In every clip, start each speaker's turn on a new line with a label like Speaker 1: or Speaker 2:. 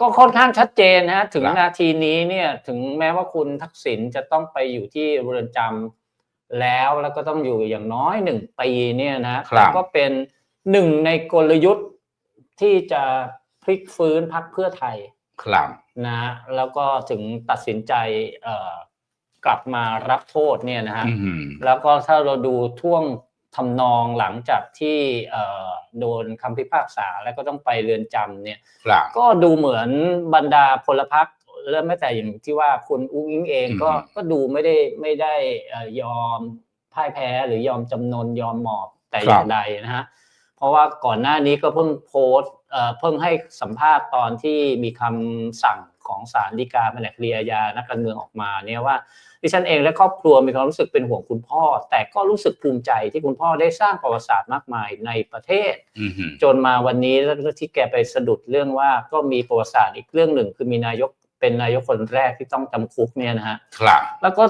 Speaker 1: ก็ค่อนข้างชัดเจนนะฮะถึง
Speaker 2: ครับ
Speaker 1: นาทีนี้เนี่ยถึงแม้ว่าคุณทักษิณจะต้องไปอยู่ที่เรือนจำแล้วแล้วก็ต้องอยู่อย่างน้อยหนึ่งปีเนี่ยนะแต่ก็เป็นหนึ่งในกลยุทธ์ที่จะพลิกฟื้นพักเพื่อไทย
Speaker 2: ครับ
Speaker 1: นะฮะแล้วก็ถึงตัดสินใจเอ่อกลับมารับโทษเนี่ยนะฮะ
Speaker 2: อืม
Speaker 1: แล้วก็ถ้าเราดูท่วงทำนองหลังจากที่เอ่อ โดนคำพิพากษาแล้วก็ต้องไปเรือนจำเนี่ย
Speaker 2: ครับ
Speaker 1: ก็ดูเหมือนบรรดาพลพรรคและแม้แต่อย่างที่ว่าคุณอุ้งอิงเองก็
Speaker 2: อืม
Speaker 1: ก็ดูไม่ได้ไม่ได้เอ่อยอมพ่ายแพ้หรือยอมจำนนยอมหมอบแต่อย่างใดนะฮะเพราะว่าก่อนหน้านี้ก็เพิ่งโพสต์เอ่อเพิ่งให้สัมภาษณ์ตอนที่มีคำสั่ง ของศาลฎีกาแผนกคดีอาญานักการเมืองออกมาเนี่ยว่าดิฉันเองและครอบครัวมีความรู้สึกเป็นห่วงคุณพ่อ แต่ก็รู้สึกภูมิใจที่คุณพ่อได้สร้างประวัติศาสตร์มากมายในประเทศ
Speaker 2: อืม
Speaker 1: จนมาวันนี้แล้วก็ที่แกไปสะดุดเรื่องว่าก็มีประวัติศาสตร์อีกเรื่องหนึ่งคือมีนายกเป็นนายกคนแรกที่ต้องจำคุกเนี่ยนะฮะ
Speaker 2: ครับ
Speaker 1: แล้วก็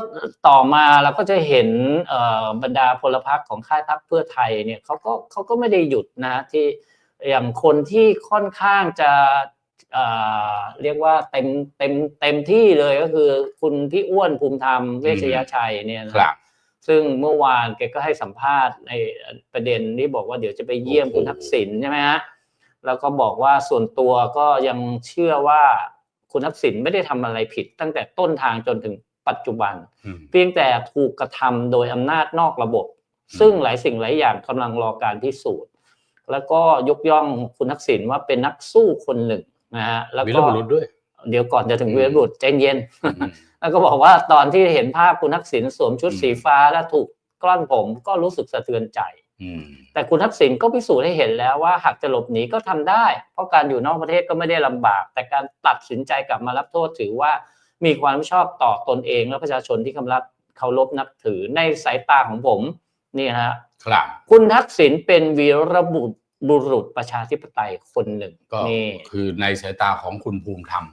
Speaker 1: ต่อมาเราก็จะเห็นเอ่อบรรดาพลพรรคของค่ายพรรคเพื่อไทยเนี่ยเขาก็เขาก็ไม่ได้หยุดนะที่อย่างคนที่ค่อนข้างจะ เอ่อเรียกว่าเต็มเต็มเต็มที่เลยก็คือคุณพี่อ้วนภูมิธรรมเวชยชัยเนี่ยนะ
Speaker 2: ครับ
Speaker 1: ซึ่งเมื่อวานแกก็ให้สัมภาษณ์ในประเด็นที่บอกว่าเดี๋ยวจะไปเยี่ยม
Speaker 2: โอ้โห
Speaker 1: คุณทักษิณใช่ไหมฮะแล้วก็บอกว่าส่วนตัวก็ยังเชื่อว่าคุณทักษิณไม่ได้ทำอะไรผิด ตั้งแต่ต้นทางจนถึงปัจจุบัน
Speaker 2: อืม
Speaker 1: เพียงแต่ถูกกระทำโดยอำนาจนอกระบบ ซึ่งหลายสิ่งหลายอย่างกำลังรอการพิสูจน์ แล้วก็ยกย่องคุณทักษิณว่าเป็นนักสู้คนหนึ่ง นะฮะแล้ว
Speaker 2: วีร
Speaker 1: ก็
Speaker 2: บุรุษด้วย
Speaker 1: เดี๋ยวก่อนจะถึง
Speaker 2: อืม
Speaker 1: วีรบุรุษใจเย็น
Speaker 2: อืม
Speaker 1: แล้วก็บอกว่าตอนที่เห็นภาพคุณทักษิณสวมชุด
Speaker 2: อืม
Speaker 1: สีฟ้าและถูกกล้อนผมก็รู้สึกสะเทือนใจ
Speaker 2: อืม
Speaker 1: แต่คุณทักษิณก็พิสูจน์ให้เห็นแล้วว่าหากจะหลบหนีก็ทำได้ เพราะการอยู่นอกประเทศก็ไม่ได้ลำบาก แต่การตัดสินใจกลับมารับโทษถือว่ามีความรับผิดชอบต่อตนเองและประชาชนที่กำลังเคารพนับถือในสายตาของผมนี่นะฮะ
Speaker 2: ครับ
Speaker 1: คุณทักษิณเป็นวีรบุรุษ บุรุษประชาธิปไตยคนหนึ่ง
Speaker 2: ก็
Speaker 1: นี่
Speaker 2: คือในสายตาของคุณภูมิธรรม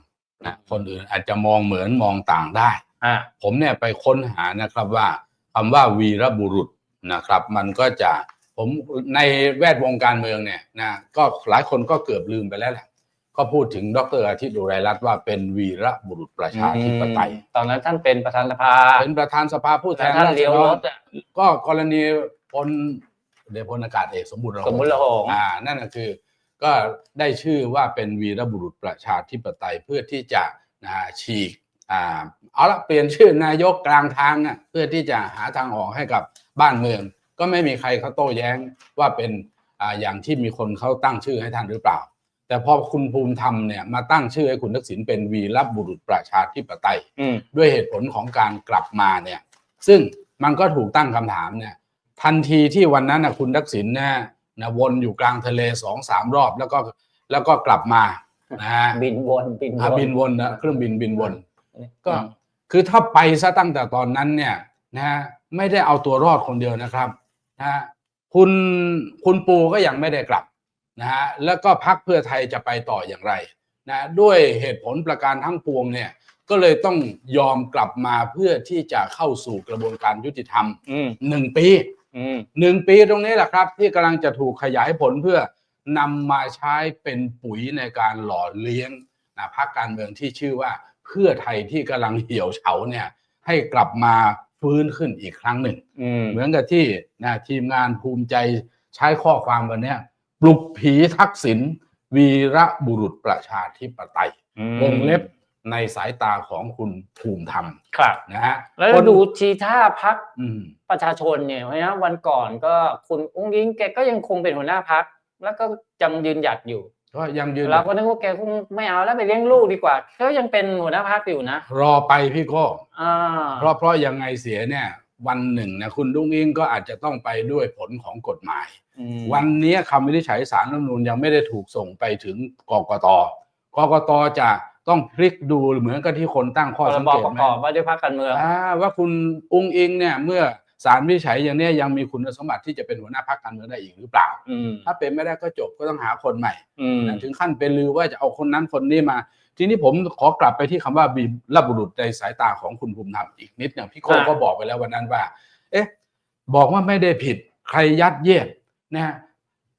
Speaker 2: นะคนอื่นอาจจะมองเหมือนมองต่างได้
Speaker 1: อะ
Speaker 2: ผมเนี่ยไปค้นหานะครับว่าคำว่าวีรบุรุษนะครับ มันก็จะผมในแวดวงการเมืองเนี่ยนะก็หลายคนก็เกือบลืมไปแล้วแหละก็พูดถึงดรอาทิตย์อุไรรัตน์ว่าเป็นวีรบุรุษประชาธิปไตย
Speaker 1: อืมตอนนั้นท่านเป็นประธานสภา
Speaker 2: เป็นประธานสภาผู้แท
Speaker 1: แต่
Speaker 2: น
Speaker 1: ท่าน
Speaker 2: ราษ
Speaker 1: เลี้ยว
Speaker 2: ฎ
Speaker 1: ร
Speaker 2: ร
Speaker 1: ถอะ
Speaker 2: ก็กรณีพล เดชพลอากาศเอกสมบูรณ์
Speaker 1: สมบูรณ์ระหง
Speaker 2: อ่านั่นก็คือ ก็ได้ชื่อว่าเป็นวีรบุรุษประชาธิปไตยเพื่อที่จะนะฮะฉีกอ่าเอาละเปลี่ยนชื่อนายกกลางทางอะเพื่อที่จะหาทางออกให้กับบ้านเมือง ก็ไม่มีใครเขาโต้แย้งว่าเป็นอ่าอย่างที่มีคนเขาตั้งชื่อให้ท่านหรือเปล่า แต่พอคุณภูมิธรรมเนี่ยมาตั้งชื่อให้คุณทักษิณเป็นวีรบุรุษประชาธิปไตย
Speaker 1: อืม
Speaker 2: ด้วยเหตุผลของการกลับมาเนี่ย ซึ่งมันก็ถูกตั้งคำถามเนี่ย ทันทีที่วันนั้นนะคุณทักษิณเนี่ยนะวนอยู่กลางทะเลสองสามรอบแล้วก็แล้วก็กลับมานะฮะ
Speaker 1: บินวนบินว
Speaker 2: อ่านบินวนนะเครื่องบินบินวน ก็
Speaker 1: อืม
Speaker 2: คือถ้าไปซะตั้งแต่ตอนนั้นเนี่ยนะฮะไม่ได้เอาตัวรอดคนเดียวนะครับนะฮะคุณคุณปูก็ยังไม่ได้กลับนะฮะแล้วก็พักเพื่อไทยจะไปต่ออย่างไรนะด้วยเหตุผลประการทั้งปวงเนี่ยก็เลยต้องยอมกลับมาเพื่อที่จะเข้าสู่กระบวนการยุติธรรม
Speaker 1: อืม
Speaker 2: หนึ่งปี
Speaker 1: อืม
Speaker 2: หนึ่งปีตรงนี้แหละครับ ที่กำลังจะถูกขยายผลเพื่อนำมาใช้เป็นปุ๋ยในการหล่อเลี้ยงนะพรรคการเมืองที่ชื่อว่า เพื่อไทยที่กำลังเหี่ยวเฉาเนี่ยให้กลับมาฟื้นขึ้นอีกครั้งหนึ่ง
Speaker 1: อืม
Speaker 2: เหมือนกับที่นะทีมงานภูมิใจใช้ข้อความวันเนี้ยปลุกผีทักษิณวีระบุรุษประชาธิปไตยวงเล็บ ในสายตาของคุณภูมิธรรม
Speaker 1: ครับ
Speaker 2: นะฮะ
Speaker 1: แล้ว
Speaker 2: คน
Speaker 1: ดูทีท่าพัก
Speaker 2: อืม
Speaker 1: ประชาชนเนี่ยเพราะฉะนั้นวันก่อนก็คุณอุ้งยิงแกก็ยังคงเป็นหัวหน้าพัก แล้วก็ยังยืนหยัดอยู่
Speaker 2: ก็ยังยืน
Speaker 1: เราก็นึกว่าแกคงไม่เอาแล้วไปเลี้ยงลูกดีกว่าเขายังเป็นหัวหน้าพักอยู่นะ
Speaker 2: รอไปพี่โก้
Speaker 1: อ่า
Speaker 2: เพราะเพราะยังไงเสียเนี่ยวันหนึ่งนะคุณดุ้งอิงก็อาจจะต้องไปด้วยผลของกฎหมาย
Speaker 1: อืม
Speaker 2: วันนี้คำวินิจฉัยสารรัฐธรรมนูญยังไม่ได้ถูกส่งไปถึงกกตกกตจะ ต้องพลิกดูเหมือนกับที่คนตั้งข้อ
Speaker 1: พร
Speaker 2: สัง
Speaker 1: บ
Speaker 2: เกต
Speaker 1: ประ
Speaker 2: ไหม
Speaker 1: กอบว่าด้วยพักการเมือง
Speaker 2: อ่าว่าคุณอุ้งอิงเนี่ยเมื่อสารวินิจฉัยอย่างเนี้ยยังมีคุณสมบัติที่จะเป็นหัวหน้าพรรคการเมืองได้อีกหรือเปล่า
Speaker 1: อืม
Speaker 2: ถ้าเป็นไม่ได้ก็จบก็ต้องหาคนใหม่
Speaker 1: อืม
Speaker 2: นะถึงขั้นเป็นลือว่าจะเอาคนนั้นคนนี้มา ทีนี้ผมขอกลับไปที่คำว่าบีรับบุรุษในสายตาของคุณภูมิธรรมอีกนิดหนึ่งพี่โก้
Speaker 1: อ่า
Speaker 2: ก็บอกไปแล้ววันนั้นว่า เอ๊ะ บอกว่าไม่ได้ผิดใครยัดเยียดนะฮะ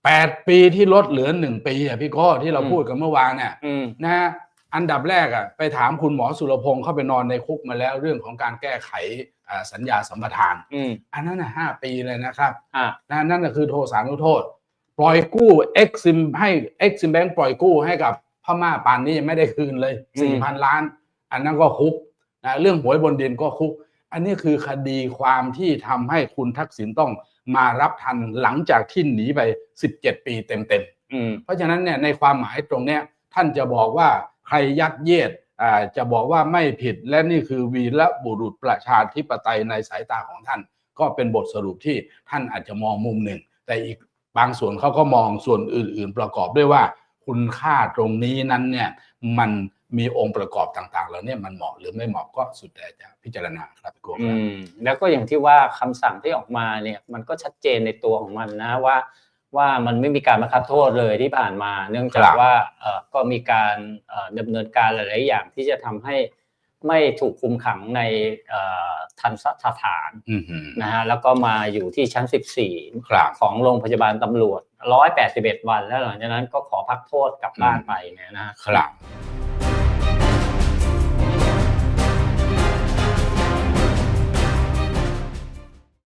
Speaker 2: แปดปีที่ลดเหลือหนึ่งปีอะพี่โก้ที่เราพูดกันเมื่อวานเนี่ย
Speaker 1: อืม
Speaker 2: นะฮะ อันดับแรกอะไปถามคุณหมอสุรพงศ์เข้าไปนอนในคุกมาแล้วเรื่องของการแก้ไขอ่าสัญญาสัมปทาน
Speaker 1: อืม
Speaker 2: อันนั้นน่ะห้าปีเลยนะครับ
Speaker 1: อ่า
Speaker 2: นะนั่นก็คือโทษสารุโทษ ปล่อยกู้เอ็กซิมให้เอ็กซิมแบงปล่อยกู้ให้กับพม่าปานนี้ยังไม่ได้คืนเลย
Speaker 1: อืม
Speaker 2: สี่พันล้าน อันนั้นก็คุกนะเรื่องหวยบนดินก็คุก อันนี้คือคดีความที่ทำให้คุณทักษิณต้องมารับทันหลังจากที่หนีไป17ปีเต็มๆ
Speaker 1: อืม
Speaker 2: เพราะฉะนั้นเนี่ยในความหมายตรงเนี้ยท่านจะบอกว่า ใครยัดเยียดจะบอกว่าไม่ผิดและนี่คือวีรบุรุษประชาธิปไตยในสายตาของท่าน ก็เป็นบทสรุปที่ท่านอาจจะมองมุมหนึ่ง แต่อีกบางส่วนเขาก็มองส่วนอื่น ๆ ประกอบด้วยว่า คุณค่าตรงนี้นั้นเนี่ยมันมีองค์ประกอบต่างๆ แล้วเนี่ยมันเหมาะหรือไม่เหมาะก็สุดแต่จะพิจารณาครับพี่กครับ
Speaker 1: แล้วก็อย่างที่ว่าคำสั่งที่ออกมาเนี่ยมันก็ชัดเจนในตัวของมันนะว่า ว่ามันไม่มีการบังคับโทษเลยที่ผ่านมา เนื่องจากว่าเอ่อก็มีการเอ่อดำเนินการหลาย ๆ อย่างที่จะทำให้ไม่ถูกคุมขังในเอ่อทันสถาน
Speaker 2: อือหือ
Speaker 1: นะฮะแล้วก็มาอยู่ที่ชั้น 14
Speaker 2: ครับ
Speaker 1: ของโรงพยาบาลตำรวจ 181 วัน แล้วหลังจากนั้นก็ขอพักโทษกลับบ้านไปเนี่ยนะฮะ
Speaker 2: ครับ